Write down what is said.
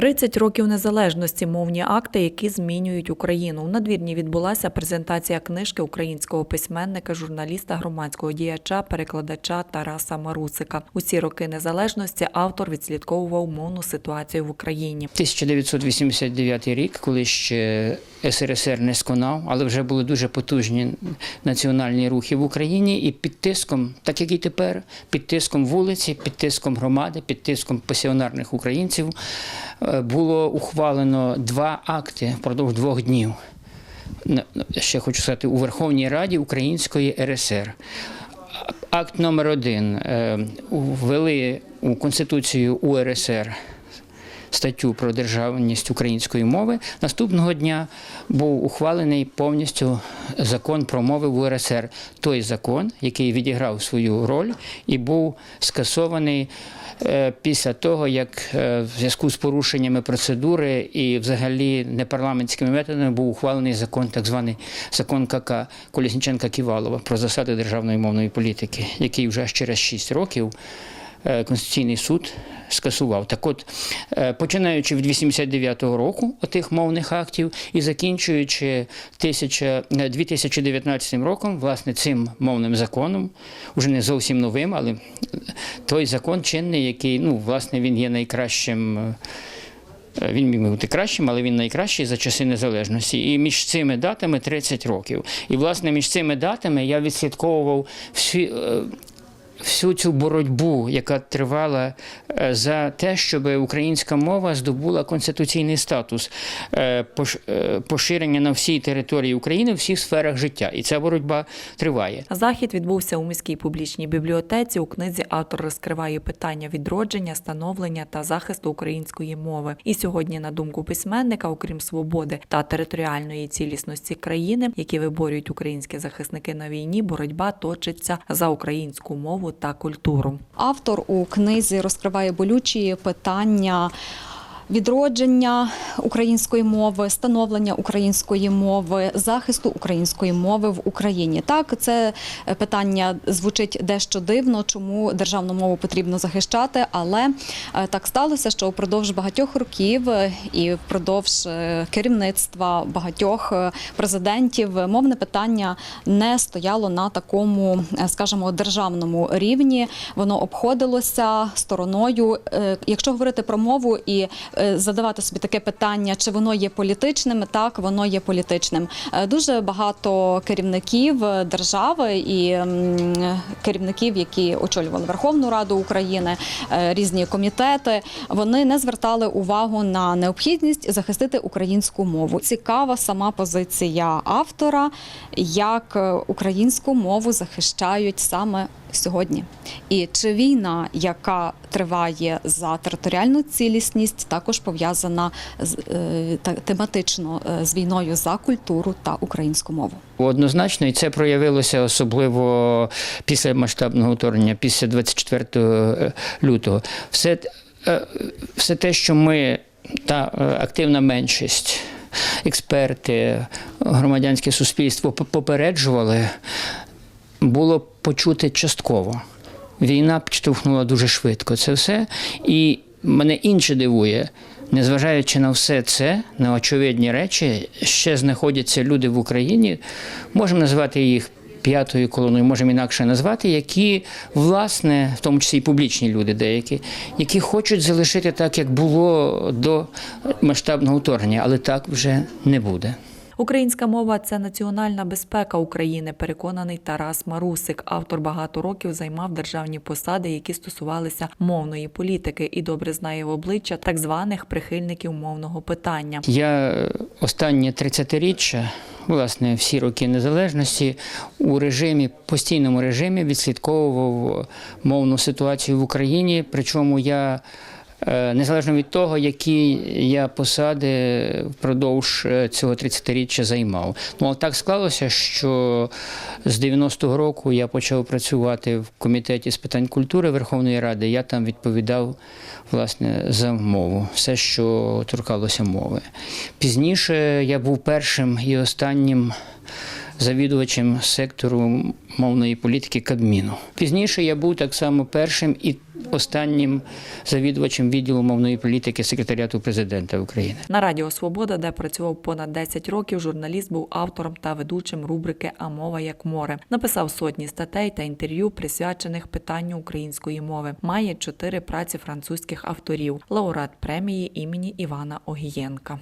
30 років незалежності мовні акти, які змінюють Україну. У надвірні відбулася презентація книжки українського письменника, журналіста, громадського діяча, перекладача Тараса Марусика. Усі роки незалежності автор відслідковував мовну ситуацію в Україні. 1989 рік, коли ще СРСР не сконав, але вже були дуже потужні національні рухи в Україні, і під тиском, так як і тепер, під тиском вулиці, під тиском громади, під тиском пасіонарних українців було ухвалено два акти впродовж двох днів. Ще хочу сказати, у Верховній Раді Української РСР. Акт номер один е, ввели у Конституцію УРСР статтю про державність української мови. Наступного дня був ухвалений повністю закон про мови в УРСР. Той закон, який відіграв свою роль і був скасований. е, Після того, як е, в зв'язку з порушеннями процедури і взагалі непарламентськими методами був ухвалений закон, так званий закон КК Колісніченка-Ківалова про засади державної мовної політики, який вже через 6 років Конституційний суд скасував. Так от, е, починаючи від 89-го року отих мовних актів і закінчуючи е, 2019 роком, власне, цим мовним законом, уже не зовсім новим, але той закон чинний, який, ну, власне, він є найкращим. е, Е, Він міг бути кращим, але він найкращий за часи незалежності. І між цими датами 30 років. І, власне, між цими датами я відслідковував всі. Всю цю боротьбу, яка тривала е, за те, щоб українська мова здобула конституційний статус е, е, поширення на всій території України, всіх сферах життя. І ця боротьба триває. Захід відбувся у міській публічній бібліотеці. У книзі автор розкриває питання відродження, становлення та захисту української мови. І сьогодні, на думку письменника, окрім свободи та територіальної цілісності країни, які виборюють українські захисники на війні, боротьба точиться за українську мову та культуру. Автор у книзі розкриває болючі питання. Відродження української мови, становлення української мови, захисту української мови в Україні. Так, це е, питання звучить дещо дивно, чому державну мову потрібно захищати, але е, так сталося, що упродовж багатьох років е, і впродовж керівництва багатьох президентів мовне питання не стояло на такому, скажімо, державному рівні. Воно обходилося стороною. Якщо говорити про мову і задавати собі таке питання, чи воно є політичним, так воно є політичним. Е, Дуже багато керівників е, держави і керівників, які очолювали Верховну Раду України, е, різні комітети, вони не звертали увагу на необхідність захистити українську мову. Цікава сама позиція автора, як е, українську мову захищають саме сьогодні. І чи війна, яка триває за територіальну цілісність, також пов'язана з е, тематично е, з війною за культуру та українську мову. Однозначно, і це проявилося особливо після масштабного вторгнення, після 24 лютого. Все, е, все те, що ми та е, активна меншість, експерти, громадянське суспільство попереджували, було почути частково. Війна підштовхнула дуже швидко це все. І мене інше дивує, незважаючи на все це, на очевидні речі, ще знаходяться люди в Україні, можемо назвати їх п'ятою колоною, можемо інакше назвати, які, власне, в тому числі і публічні люди деякі, які хочуть залишити так, як було до масштабного вторгнення, але так вже не буде. Українська мова це національна безпека України, переконаний Тарас Марусик. Автор багато років займав державні посади, які стосувалися мовної політики, і добре знає в обличчя так званих прихильників мовного питання. Я останнє 30-річчя, власне, всі роки незалежності у режимі, постійному режимі відслідковував мовну ситуацію в Україні. Причому я незалежно від того, які я посади впродовж е, цього 30-річчя займав. Ну, але так склалося, що з 90-го року я почав працювати в комітеті з питань культури Верховної Ради. Я там відповідав власне за мову, все, що торкалося мови. Пізніше я був першим і останнім завідувачем сектору мовної політики Кабміну. Пізніше я був так само першим і останнім завідувачем відділу мовної політики секретаріату президента України. На Радіо Свобода, де працював понад 10 років, журналіст був автором та ведучим рубрики А мова як море. Написав сотні статей та інтерв'ю, присвячених питанню української мови. Має чотири праці французьких авторів, лауреат премії імені Івана Огієнка.